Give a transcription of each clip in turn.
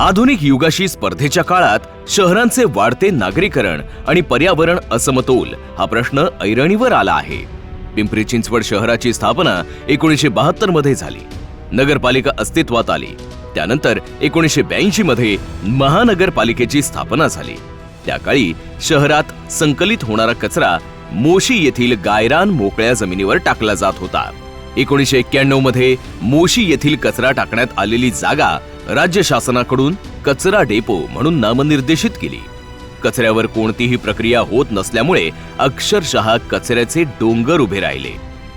आधुनिक युगाशी स्पर्धेच्या काळात शहरांचे वाढते नागरीकरण आणि पर्यावरण असमतोल हा प्रश्न ऐरणीवर आला आहे. पिंपरी चिंचवड शहराची स्थापना एकोणीसशे बहात्तरमध्ये झाली. नगरपालिका अस्तित्वात आली. त्यानंतर एकोणीसशे ब्याऐंशी मध्ये महानगरपालिकेची स्थापना झाली. त्या काळी शहरात संकलित होणारा कचरा मोशी येथील गायरान मोकळ्या जमिनीवर टाकला जात होता. एकोणीसशे एक्क्याण्णवमध्ये मोशी येथील कचरा टाकण्यात आलेली जागा राज्य शासनाकडून कचरा डेपो म्हणून नामनिर्देशित केली. कचऱ्यावर कोणतीही प्रक्रिया होत नसल्यामुळे अक्षरशः कचऱ्याचे डोंगर उभे राहिले.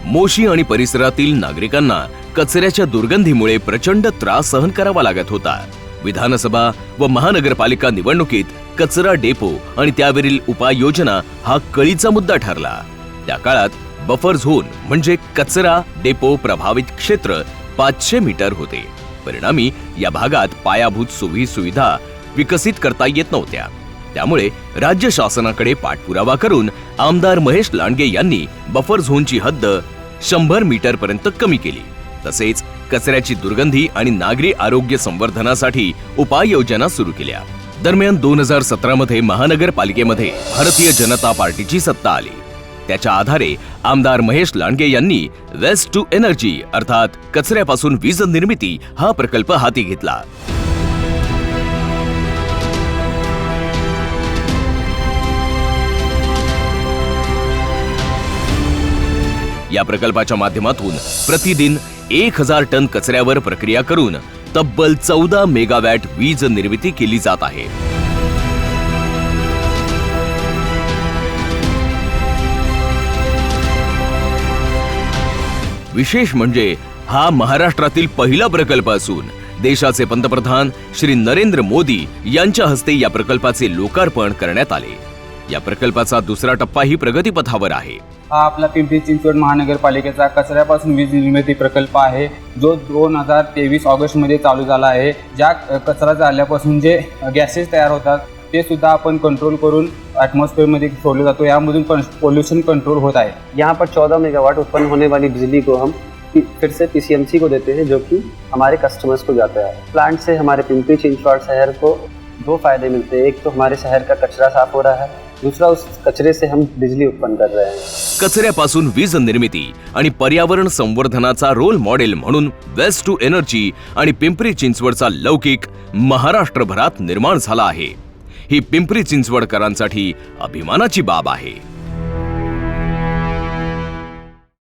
मोशी आणि परिसरातील नागरिकांना कचऱ्याच्या दुर्गंधीमुळे प्रचंड त्रास सहन करावा लागत होता. विधानसभा व महानगरपालिका निवडणुकीत कचरा डेपो आणि त्यावरील उपाययोजना हा कळीचा मुद्दा ठरला. त्या काळात बफर झोन म्हणजे कचरा डेपो प्रभावित क्षेत्र पाचशे मीटर होते. परिणामी या भागात पायाभूत सोयी सुविधा विकसित करता येत नव्हत्या. त्यामुळे राज्य शासनाकडे पाठपुरावा करून आमदार महेश लांडगे यांनी बफर झोनची हद्द शंभर मीटर पर्यंत कमी केली. तसेच कचऱ्याची दुर्गंधी आणि नागरी आरोग्य संवर्धनासाठी उपाययोजना सुरू केल्या. दरम्यान दोन हजार सतरा मध्ये महानगरपालिकेमध्ये भारतीय जनता पार्टीची सत्ता आली. त्याच्या आधारे आमदार महेश लांडगे यांनी वेस्ट टू एनर्जी अर्थात कचऱ्यापासून वीज निर्मिती हा प्रकल्प हाती घेतला. या प्रकल्पाच्या माध्यमातून प्रतिदिन एक हजार टन कचऱ्यावर प्रक्रिया करून तब्बल चौदा मेगावॅट वीज निर्मिती केली जात आहे. विशेष म्हणजे हा महाराष्ट्रातील पहिला प्रकल्प असून देशाचे पंतप्रधान श्री नरेंद्र मोदी यांच्या हस्ते या प्रकल्पाचे लोकार्पण करण्यात आले. या प्रकल्पाचा दुसरा टप्पाही प्रगतीपथावर आहे. हा आपला पिंपरी चिंचवड महानगरपालिकेचा कचऱ्यापासून वीज निर्मिती प्रकल्प आहे. जो दोन हजार तेवीस ऑगस्टमध्ये चालू झाला आहे. ज्या कचरा झाल्यापासून जे गॅसेस तयार होतात ते सुद्धा आपण कंट्रोल करून ॲटमॉस्फिअरमध्ये सोडलं जातो. यामधून पण पोल्युशन कंट्रोल होत आहे. यहाँ पर 14 मेगावाट उत्पन्न होने वाली बिजली को हम पि- फिर से पीसीएमसी को देते हैं जो कि हमारे कस्टमर्स को जाता है। प्लांट से हमारे पिंपरी चिंचवड़ शहर को दो फायदे मिलते हैं। एक तो हमारे शहर का कचरा साफ हो रहा है दूसरा उस कचरे से हम बिजली उत्पन्न कर रहे हैं। कचऱ्यापासून वीज निर्मिती आणि पर्यावरण संवर्धनाचा रोल मॉडेल म्हणून वेस्ट टू एनर्जी आणि पिंपरी चिंचवडचा लौकिक महाराष्ट्रभरात निर्माण झाला आहे. ही पिंपरी चिंचवडकरांसाठी अभिमानाची बाब आहे.